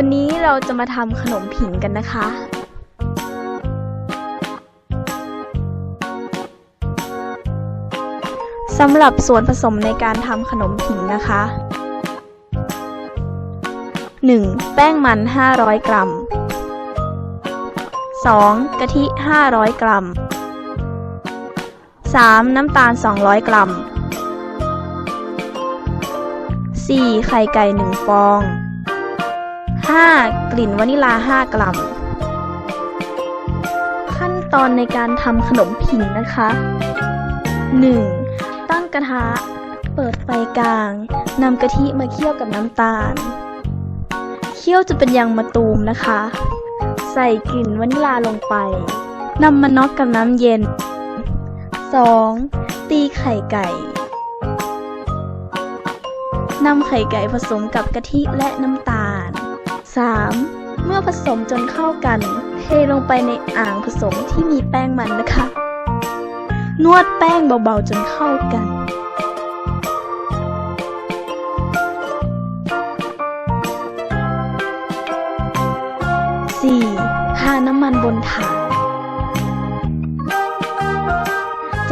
วันนี้เราจะมาทำขนมผิงกันนะคะ สำหรับส่วนผสมในการทำขนมผิงนะคะ 1. แป้งมัน 500 กรัม 2. กะทิ 500 กรัม 3. น้ำตาล 200 กรัม 4. ไข่ไก่ 1 ฟอง 5. กลิ่นวานิลา 5 กรัม ขั้นตอนในการทำขนมผิงนะคะ 1. ตั้งกระทะ เปิดไฟกลางนำกะทิมาเคี่ยวกับน้ำตาล เคี่ยวจนเป็นยางมะตูมนะคะ ใส่กลิ่นวานิลาลงไปนำมาน็อกกับน้ำเย็น 2. ตีไข่ไก่นำไข่ไก่ผสมกับกะทิและน้ำตาล อผสมจนเข้ากัน เทลงไปในอ่างผสมที่มีแป้งมันนะคะ นวดแป้งเบาๆจนเข้ากัน 4. ทาน้ำมันบนถาด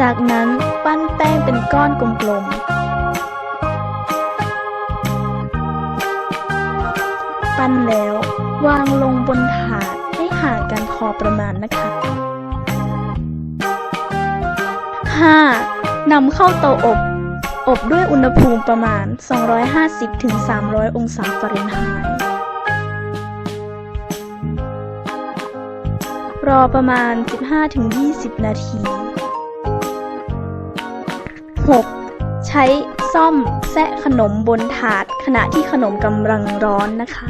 จากนั้นปั้นแป้งเป็นก้อนกลมๆปั้นแล้ว วางลงบนถาดให้ห่างกันพอประมาณนะคะ 5. นำเข้าเตาอบ อบด้วยอุณหภูมิประมาณ 250-300 องศาฟาเรนไฮต์รอประมาณ 15-20 นาที 6. ใช้ซ่อมแซะขนมบนถาดขณะที่ขนมกำลังร้อนนะคะ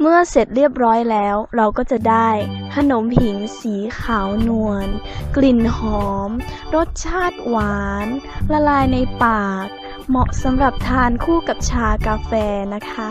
เมื่อเสร็จเรียบร้อยแล้ว เราก็จะได้ ขนมผิงสีขาวนวล กลิ่นหอม รสชาติหวาน ละลายในปาก เหมาะสำหรับทานคู่กับชากาแฟนะคะ